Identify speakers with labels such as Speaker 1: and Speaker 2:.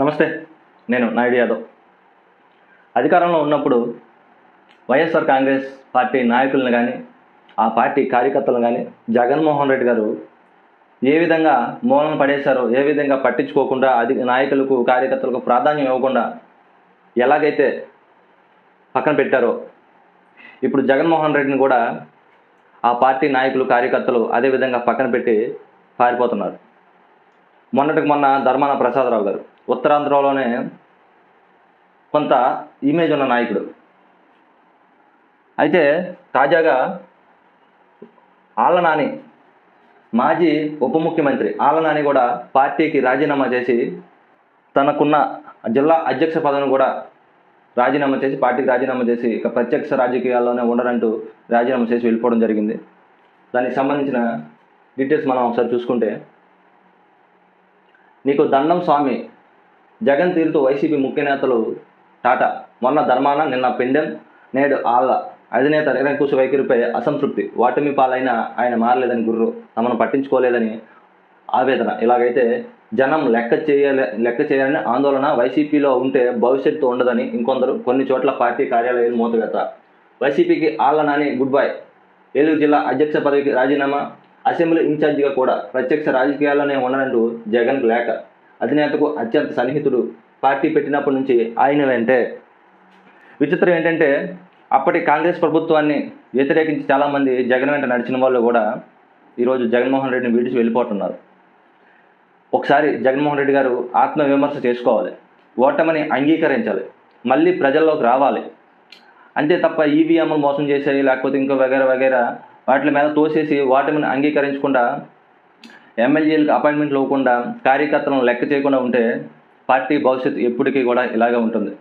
Speaker 1: నమస్తే నేను నాయుడు యాదవ్. అధికారంలో ఉన్నప్పుడు వైఎస్ఆర్ కాంగ్రెస్ పార్టీ నాయకులను కానీ ఆ పార్టీ కార్యకర్తలను కానీ జగన్మోహన్ రెడ్డి గారు ఏ విధంగా మూలన పడేశారో ఏ విధంగా పట్టించుకోకుండా అది నాయకులకు కార్యకర్తలకు ప్రాధాన్యం ఇవ్వకుండా ఎలాగైతే పక్కన పెట్టారో ఇప్పుడు జగన్మోహన్ రెడ్డిని కూడా ఆ పార్టీ నాయకులు కార్యకర్తలు అదే విధంగా పక్కన పెట్టి పారిపోతున్నారు. మొన్నటికి మొన్న ధర్మాన ప్రసాదరావు గారు. ఉత్తరాంధ్రలోనే కొంత ఇమేజ్ ఉన్న నాయకుడు. అయితే తాజాగా ఆళ్ళ నాని మాజీ ఉప ముఖ్యమంత్రి ఆళ్ళ నాని కూడా పార్టీకి రాజీనామా చేసి తనకున్న జిల్లా అధ్యక్ష పదవిని కూడా రాజీనామా చేసి పార్టీకి రాజీనామా చేసి ఇక ప్రత్యక్ష రాజకీయాల్లోనే ఉండరంటూ రాజీనామా చేసి వెళ్ళిపోవడం జరిగింది. దానికి సంబంధించిన డీటెయిల్స్ మనం ఒకసారి చూసుకుంటే నీకు దండం స్వామి జగన్ తీరుతో వైసీపీ ముఖ్య నేతలు టాటా మొన్న ధర్మాన నిన్న పిండెం నేడు ఆళ్ళ అధినేత నిరంకుశ వైఖరిపై అసంతృప్తి. వాటమి పాలైన ఆయన మారలేదని గుర్రు. తమను పట్టించుకోలేదని ఆవేదన. ఇలాగైతే జనం లెక్క చేయలే లెక్క చేయాలని ఆందోళన వైసీపీలో ఉంటే భవిష్యత్తు ఉండదని ఇంకొందరు కొన్ని చోట్ల పార్టీ కార్యాలయాలు మూతవేత. వైసీపీకి ఆళ్ళ నాని గుడ్ బై. ఏలూరు జిల్లా అధ్యక్ష పదవికి రాజీనామా. అసెంబ్లీ ఇన్ఛార్జిగా కూడా ప్రత్యక్ష రాజకీయాల్లోనే ఉండనంటూ జగన్ లేఖ. అధినేతకు అత్యంత సన్నిహితుడు పార్టీ పెట్టినప్పటి నుంచి ఆయన వెంటే. విచిత్రం ఏంటంటే అప్పటి కాంగ్రెస్ ప్రభుత్వాన్ని వ్యతిరేకించి చాలామంది జగన్ వెంట నడిచిన వాళ్ళు కూడా ఈరోజు జగన్మోహన్ రెడ్డిని విడిచి వెళ్ళిపోతున్నారు. ఒకసారి జగన్మోహన్ రెడ్డి గారు ఆత్మవిమర్శ చేసుకోవాలి. ఓటమిని అంగీకరించాలి. మళ్ళీ ప్రజల్లోకి రావాలి. అంతే తప్ప ఈవీఎంలు మోసం చేసేవి లేకపోతే ఇంకో వగేరా వగైరా వాటి మీద తోసేసి ఓటమిని అంగీకరించకుండా ఎమ్మెల్యేలకు అపాయింట్మెంట్లు ఇవ్వకుండా కార్యకర్తలను లెక్క చేయకుండా ఉంటే పార్టీ భవిష్యత్తు ఎప్పటికీ కూడా ఇలాగే ఉంటుంది.